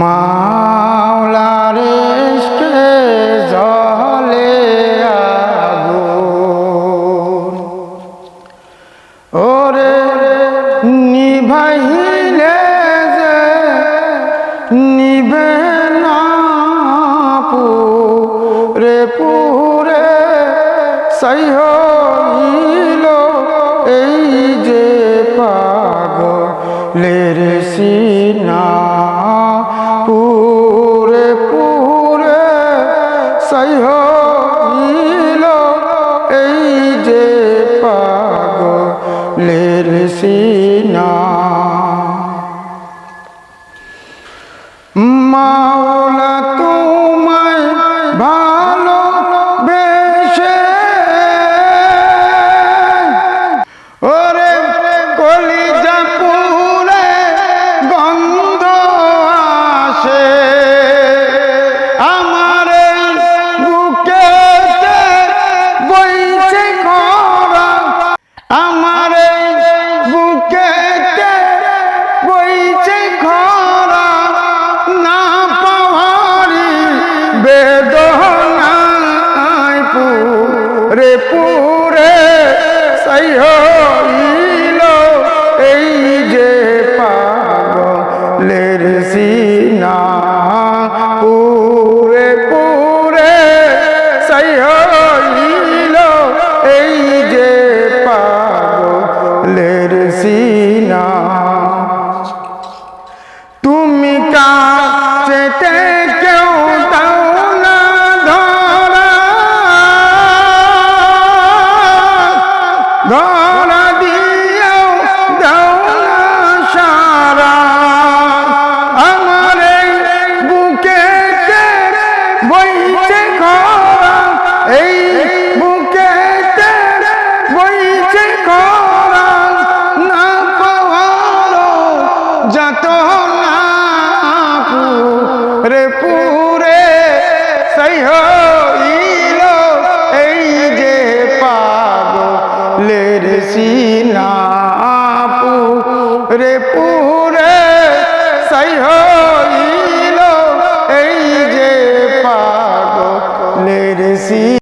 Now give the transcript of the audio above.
মাওলার জলে আগুন। ওরে নিভাইলে যে নিবে না পুরে পুরে সাই সাই হইল এই যে পাগলের সিনা। মাওলা পুরে ধরা দিও না সারা। আমার বুকেতে বইছে খরা? এই বুকেতে বইছে খরা? না পাওয়ারো যত না পুরে পুরে পুরে সেই